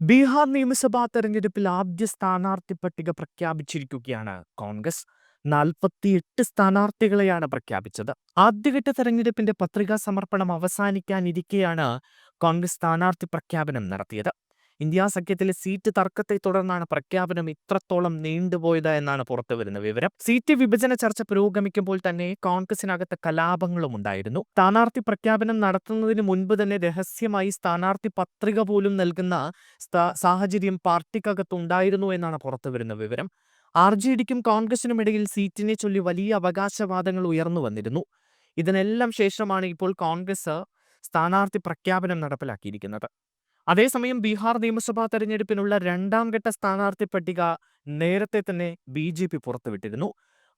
ബീഹാർ നിയമസഭാ തെരഞ്ഞെടുപ്പിൽ ആദ്യ സ്ഥാനാർത്ഥി പട്ടിക പ്രഖ്യാപിച്ചിരിക്കുകയാണ് കോൺഗ്രസ്. നാൽപ്പത്തിയെട്ട് സ്ഥാനാർത്ഥികളെയാണ് പ്രഖ്യാപിച്ചത്. ആദ്യഘട്ട തെരഞ്ഞെടുപ്പിന്റെ പത്രികാ സമർപ്പണം അവസാനിക്കാനിരിക്കെയാണ് കോൺഗ്രസ് സ്ഥാനാർത്ഥി പ്രഖ്യാപനം നടത്തിയത്. ഇന്ത്യ സഖ്യത്തിലെ സീറ്റ് തർക്കത്തെ തുടർന്നാണ് പ്രഖ്യാപനം ഇത്രത്തോളം നീണ്ടുപോയത് എന്നാണ് പുറത്തുവരുന്ന വിവരം. സീറ്റ് വിഭജന ചർച്ച പുരോഗമിക്കുമ്പോൾ തന്നെ കോൺഗ്രസിനകത്ത് കലാപങ്ങളും ഉണ്ടായിരുന്നു. സ്ഥാനാർത്ഥി പ്രഖ്യാപനം നടത്തുന്നതിന് മുൻപ് തന്നെ രഹസ്യമായി സ്ഥാനാർത്ഥി പത്രിക പോലും നൽകുന്ന സാഹചര്യം പാർട്ടിക്കകത്തുണ്ടായിരുന്നു എന്നാണ് പുറത്തുവരുന്ന വിവരം. ആർ ജെ ഡിക്കും കോൺഗ്രസിനും ഇടയിൽ സീറ്റിനെ ചൊല്ലി വലിയ അവകാശവാദങ്ങൾ ഉയർന്നു വന്നിരുന്നു. ഇതിനെല്ലാം ശേഷമാണ് ഇപ്പോൾ കോൺഗ്രസ് സ്ഥാനാർത്ഥി പ്രഖ്യാപനം നടപ്പിലാക്കിയിരിക്കുന്നത്. അതേസമയം ബീഹാർ നിയമസഭാ തെരഞ്ഞെടുപ്പിനുള്ള രണ്ടാം ഘട്ട സ്ഥാനാർത്ഥി പട്ടിക നേരത്തെ തന്നെ ബി ജെ പി പുറത്തുവിട്ടിരുന്നു.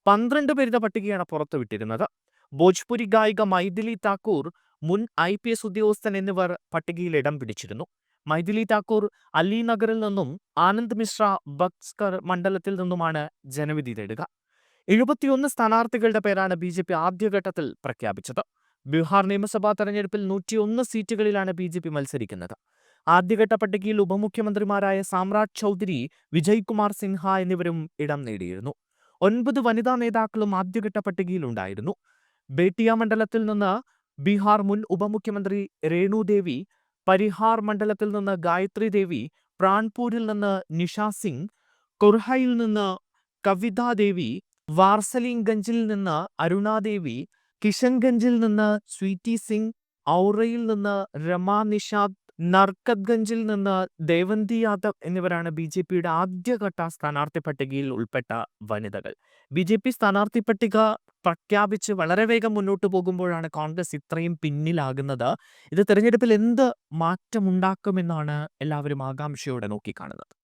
പന്ത്രണ്ട് പേരുടെ പട്ടികയാണ് പുറത്തുവിട്ടിരുന്നത്. ഭോജ്പുരി ഗായിക മൈഥിലി താക്കൂർ മുൻ ഐ പി എസ് ഉദ്യോഗസ്ഥൻ എന്നിവർ പട്ടികയിൽ ഇടം പിടിച്ചിരുന്നു. മൈഥിലി താക്കൂർ അലിനഗറിൽ നിന്നും ആനന്ദ് മിശ്ര ബക്സ്കർ മണ്ഡലത്തിൽ നിന്നുമാണ് ജനവിധി തേടുക. എഴുപത്തിയൊന്ന് സ്ഥാനാർത്ഥികളുടെ പേരാണ് ബി ജെ പി ആദ്യഘട്ടത്തിൽ പ്രഖ്യാപിച്ചത്. ബീഹാർ നിയമസഭാ തെരഞ്ഞെടുപ്പിൽ നൂറ്റിയൊന്ന് സീറ്റുകളിലാണ് ബി ജെ പി മത്സരിക്കുന്നത്. ആദ്യഘട്ട പട്ടികയിൽ ഉപമുഖ്യമന്ത്രിമാരായ സാമ്രാട് ചൗധരി വിജയ് കുമാർ സിൻഹ എന്നിവരും ഇടം നേടിയിരുന്നു. ഒൻപത് വനിതാ നേതാക്കളും ആദ്യഘട്ട പട്ടികയിലുണ്ടായിരുന്നു ബേട്ടിയ മണ്ഡലത്തിൽ നിന്ന് ബീഹാർ മുൻ ഉപമുഖ്യമന്ത്രി രേണു ദേവി പരിഹാർ മണ്ഡലത്തിൽ നിന്ന് ഗായത്രി ദേവി പ്രാൺപൂരിൽ നിന്ന് നിഷ സിംഗ് കുർഹയിൽ നിന്ന് കവിതാദേവി വാർസലിംഗഞ്ചിൽ നിന്ന് അരുണാദേവി കിഷൻഗഞ്ചിൽ നിന്ന് സ്വീറ്റി സിംഗ് ഔറയിൽ നിന്ന് രമാ നിഷാദ് നർക്കത്ഗഞ്ചിൽ നിന്ന് ദേവന്തി യാദവ് എന്നിവരാണ് ബി ജെ പിയുടെ ആദ്യഘട്ട സ്ഥാനാർത്ഥി പട്ടികയിൽ ഉൾപ്പെട്ട വനിതകൾ. ബി ജെ പി സ്ഥാനാർത്ഥി പട്ടിക പ്രഖ്യാപിച്ച് വളരെ വേഗം മുന്നോട്ട് പോകുമ്പോഴാണ് കോൺഗ്രസ് ഇത്രയും പിന്നിലാകുന്നത്. ഇത് തെരഞ്ഞെടുപ്പിൽ എന്ത് മാറ്റമുണ്ടാക്കുമെന്നാണ് എല്ലാവരും ആകാംക്ഷയോടെ നോക്കിക്കാണുന്നത്.